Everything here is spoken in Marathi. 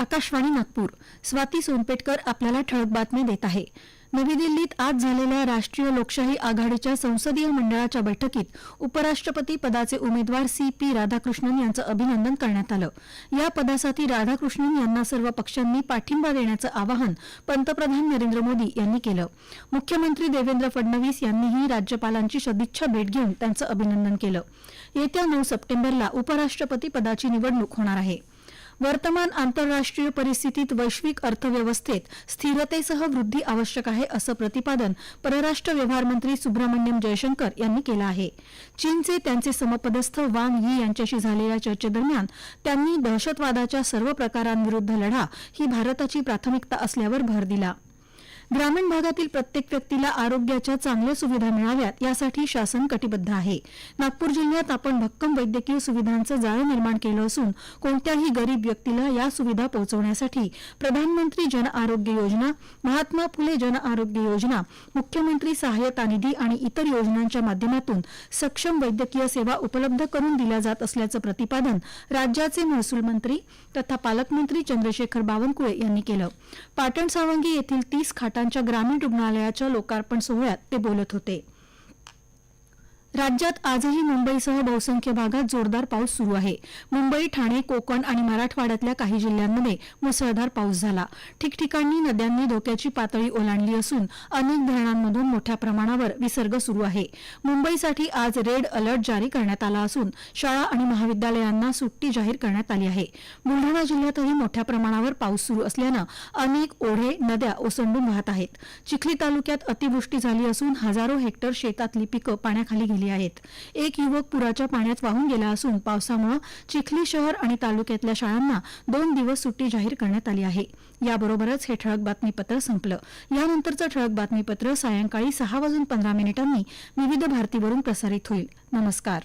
आकाशवाणी नागपूर. स्वाती सोनपेटकर आपल्याला ठळक बातमी देत आहे. नवी दिल्लीत आज झालेल्या राष्ट्रीय लोकशाही आघाडीच्या संसदीय मंडळाच्या बैठकीत उपराष्ट्रपती पदाचे उमेदवार सी पी राधाकृष्णन यांचं अभिनंदन करण्यात आलं. या पदासाठी राधाकृष्णन यांना सर्व पक्षांनी पाठिंबा देण्याचं आवाहन पंतप्रधान नरेंद्र मोदी यांनी केलं. मुख्यमंत्री देवेंद्र फडणवीस यांनीही राज्यपालांची सदिच्छा भेट घेऊन त्यांचं अभिनंदन केलं. येत्या नऊ सप्टेंबरला उपराष्ट्रपती पदाची निवडणूक होणार आहे. वर्तमान आंतरराष्ट्रीय परिस्थितीत वैश्विक अर्थव्यवस्थेत स्थिरतेसह वृद्धी आवश्यक आहे असं प्रतिपादन परराष्ट्र व्यवहार मंत्री सुब्रमण्यम जयशंकर यांनी केलं आहे. चीनचे त्यांचे समपदस्थ वांग यी यांच्याशी झालेल्या चर्चेदरम्यान त्यांनी दहशतवादाच्या सर्व प्रकारांविरुद्ध लढा ही भारताची प्राथमिकता असल्यावर भर दिला. ग्रामीण भागातील प्रत्येक व्यक्तीला आरोग्याच्या चांगल्या सुविधा मिळाव्यात यासाठी शासन कटिबद्ध आहे. नागपूर जिल्ह्यात आपण भक्कम वैद्यकीय सुविधांचं जाळं निर्माण केलं असून कोणत्याही गरीब व्यक्तीला या सुविधा पोहोचवण्यासाठी प्रधानमंत्री जन आरोग्य योजना महात्मा फुले जन आरोग्य योजना मुख्यमंत्री सहाय्यता निधी आणि इतर योजनांच्या माध्यमातून सक्षम वैद्यकीय सेवा उपलब्ध करून दिल्या जात असल्याचं प्रतिपादन राज्याचे महसूल मंत्री तथा पालकमंत्री चंद्रशेखर बावनकुळे यांनी केलं. पाटण सावंगी येथील तीस खाटा त्यांच्या ग्रामीण रुग्णालयाच्या लोकार्पण सोहळ्यात ते बोलत होते. राज्यात आजही मुंबईसह बहुसंख्य भागात जोरदार पाऊस सुरू आहे. मुंबई ठाणे कोकण आणि मराठवाड्यातल्या काही जिल्ह्यांमध्ये मुसळधार पाऊस झाला. ठिकठिकाणी नद्यांनी धोक्याची पातळी ओलांडली असून अनेक धरणांमधून मोठ्या प्रमाणावर विसर्ग सुरू आहे. मुंबईसाठी आज रेड अलर्ट जारी करण्यात आला असून शाळा आणि महाविद्यालयांना सुट्टी जाहीर करण्यात आली आहे. बुलढाणा जिल्ह्यातही मोठ्या प्रमाणावर पाऊस सुरू असल्यानं अनेक ओढे नद्या ओसंडून वाहत आहेत. चिखली तालुक्यात अतिवृष्टी झाली असून हजारो हेक्टर शेतातली पिकं पाण्याखाली गेली आहेत. एक युवक पुराच्या पाण्यात वाहून गेला असून पावसामुळे चिखली शहर आणि तालुक्यातल्या शाळांना दोन दिवस सुट्टी जाहीर करण्यात आली आहे. याबरोबरच हे ठळक बातमीपत्र संपलं. यानंतरचं ठळक बातमीपत्र सायंकाळी सहा वाजून पंधरा मिनिटांनी विविध भारतीवरून प्रसारित होईल. नमस्कार.